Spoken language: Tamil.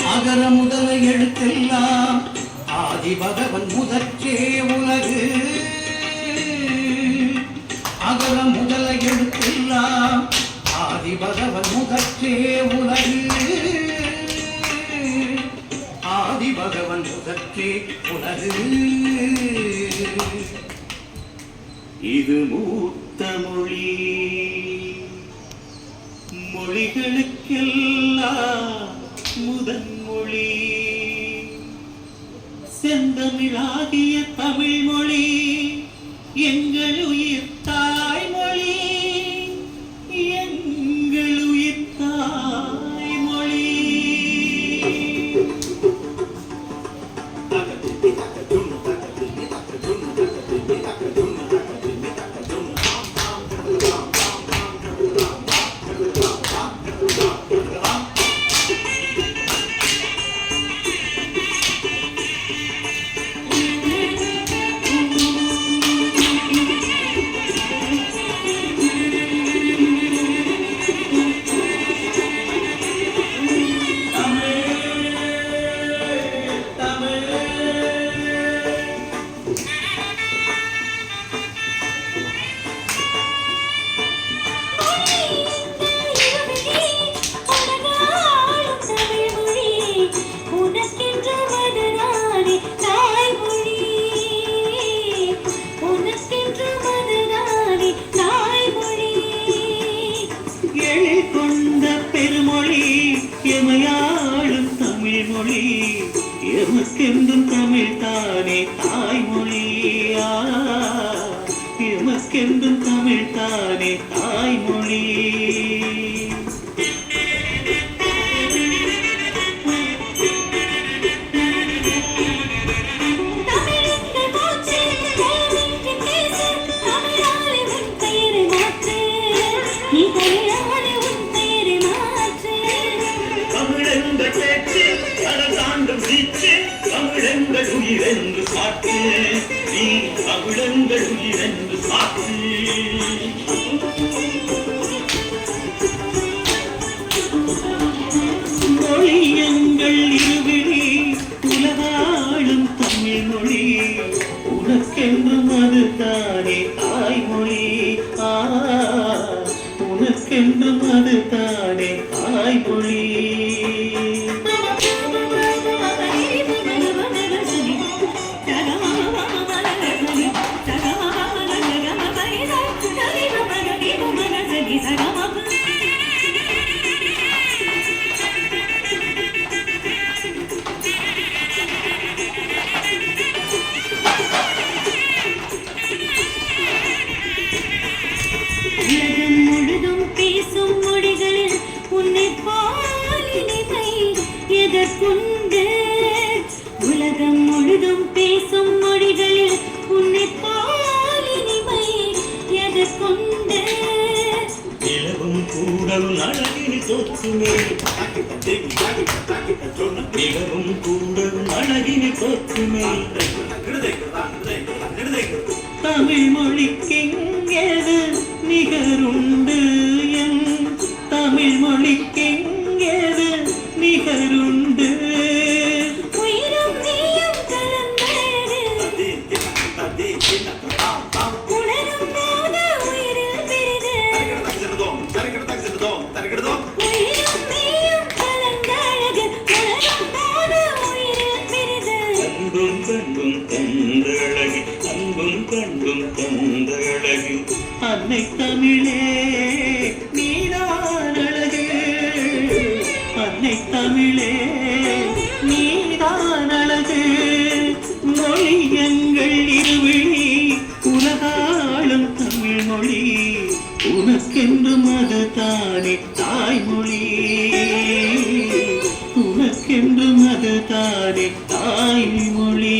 அகர முதல எழுத்தெல்லாம் ஆதி பகவன் முதற்றே உலகு. அகர முதல எழுத்தெல்லாம் ஆதி பகவன் முதற்றே உலகு. ஆதி பகவன் முதற்றே உலகு. இது மூத்த மொழி. மொழிகளுக்கெல்லாம் முதன்மொழி. செந்தமிழாகிய தமிழ் மொழி எங்கள் உயிர் எமக்கென்றும் தமிழ் தானே தாய்மொழியா? ஆ, தமிழ் தானே தாய்மொழி உயிரென்று சாட்டு நீ தமிழங்கள் உயிரென்று சாட்டு மொழி எங்கள் இருவிழி உலகாளும் தமிழ் மொழி. உனக்கென்றும் அதுதானே தாய்மொழி. ஆ உனக்கென்றும் அது பேசும் மொழிகளில் உன்னை பாலினை எதற்குண்டு அழகினி கூடவும் அழகினை போற்றுமே. தமிழ் மொழிக்கெங்கேது நிகருண்டு என் தமிழ் மொழிக்கெங்க அன்னை தமிழே நீதான் அழகு அன்னை தமிழே நீதான் அழகு மொழி எங்கள் இருவிழி உலகாளும் தமிழ் மொழி உனக்கென்றும் அது தானே தாய்மொழி. உனக்கென்றும் அது தானே தாய்மொழி.